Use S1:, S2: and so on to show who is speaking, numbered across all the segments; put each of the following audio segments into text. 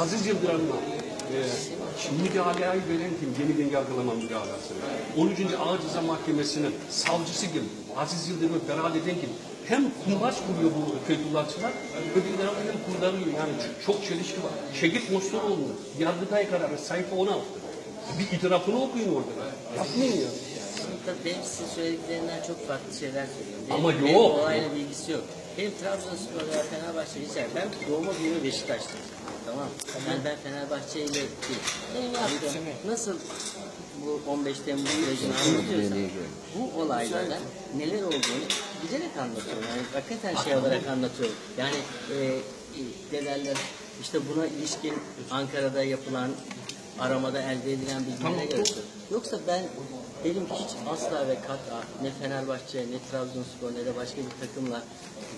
S1: Aziz Yıldırım'la e, müdahaleyi veren kim? Yeniden yargılama müdahalesi. 13. Ağır Ceza Mahkemesi'nin savcısı kim? Aziz Yıldırım'ı beraat eden kim? Hem kumbaç kuruyor bu Fethullahçılar, öbür taraftan kurtarıyor. Yani çok çelişki var. Şevket Mostaroğlu'nun Yargıtay kararı sayfa 16. Bir itirafını okuyun orada. Yapmayın ya.
S2: Tabii benim sizin söylediklerinden çok farklı şeyler söylüyorum. Benim,
S1: Ama
S2: benim
S1: yok.
S2: bu olayla bilgisi yok. Benim Trabzonspor veya Fenerbahçe hiç Ben doğma büyüme Beşiktaşlıyım. Tamam. Yani ben Fenerbahçe ile değil. Benim yaptığım nasıl bu 15 Temmuz sürecini anlatıyorsam bu olaylarda neler olduğunu bilerek anlatıyorum. Yani hakikaten şey olarak anlatıyorum. Yani e, e, ne derler işte buna ilişkin Ankara'da yapılan aramada elde edilen bilgilere göre. Yoksa ben benim hiç asla ve kat'a ne Fenerbahçe ne Trabzonspor ne de başka bir takımla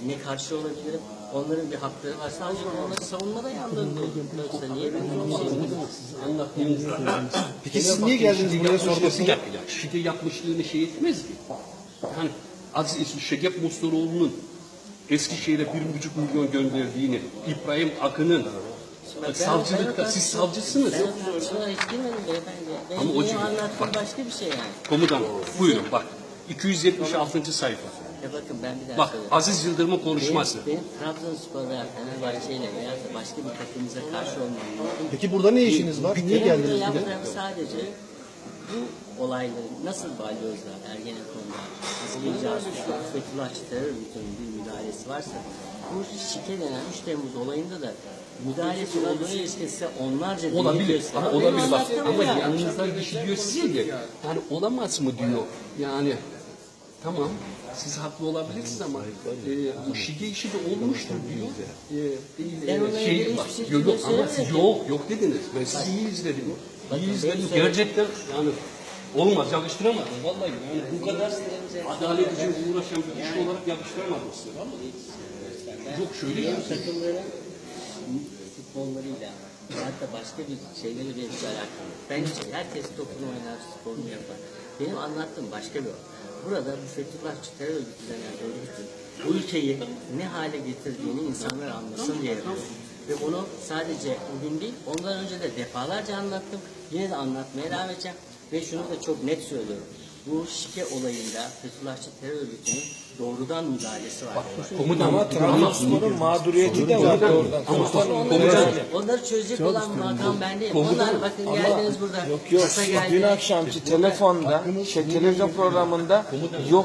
S2: ne karşı olabilirim. Onların bir hakları var. Sadece onları savunmada yanlarında Yoksa niye benim bir şeyim.
S3: Peki siz niye geldiniz buraya sormasın?
S1: Bir dakika ya. Şike yapmışlığını şey etmez ki. Yani Aziz Şekep Mustaroğlu'nun Eskişehir'e bir buçuk milyon gönderdiğini, İbrahim Akın'ın
S2: Ben-
S1: savcılıkta, siz savcısınız.
S2: Ben tartışmalara hiç girmedim beyefendi. Benim,
S1: Ama o
S2: benim anlattığım
S1: bak.
S2: başka bir şey yani.
S1: Komutan buyurun bak. 276. sayfa.
S2: Ya bakın ben bir daha
S1: Bak
S2: söylüyorum.
S1: Aziz Yıldırım'ın konuşması.
S2: Benim, benim Trabzonspor veya Fenerbahçe ile veya da başka bir takımımıza karşı olmam mümkün
S3: Peki burada ne işiniz var? Niye
S2: Benim
S3: geldiniz buraya?
S2: yaptığım sadece bu olayları nasıl balyozlar, Ergenekon'da, casuslar, Fethullahçı terör örgütünün bir müdahalesi varsa bu şike denen 3 Temmuz olayında da müdahalesi olduğunu ilişkin size onlarca
S1: Olabilir. Ama olabilir bak. Ama yanınızdan kişi diyor size ki yani olamaz mı diyor. Yani tamam siz haklı olabilirsiniz ama e, bu şike işi de olmuştur diyor. E,
S2: Ben
S1: e,
S2: ilgili hiçbir şey
S1: yok, yok ama siz yok yok dediniz. Ben sizi iyi izledim. İyi izledim. Gerçekten yani olmaz yakıştıramadım. Vallahi yani bu kadar adalet için uğraşan bir kişi olarak yakıştıramadım size. Yok şöyle yapın.
S2: takımların futbollarıyla hatta başka bir şeyleri benim yok. Ben herkes topunu oynar, sporunu yapar. Benim anlattığım başka bir olay. Burada bu Fethullahçı terör örgütü denen örgütün bu ülkeyi ne hale getirdiğini insanlar anlasın diye yapıyorum. Ve bunu sadece bugün değil, ondan önce de defalarca anlattım. Yine de anlatmaya devam edeceğim. Ve şunu da çok net söylüyorum. Bu şike olayında Fethullahçı terör örgütünün doğrudan müdahalesi var.
S1: Komutan
S3: Ama Trabzonspor'un mağduriyeti de var. oradan.
S2: Onları, onları çözecek olan makam ben değilim. Onlar bakın geldiniz burada.
S4: Yok yok. Dün akşamki telefonda, şey, televizyon programında yok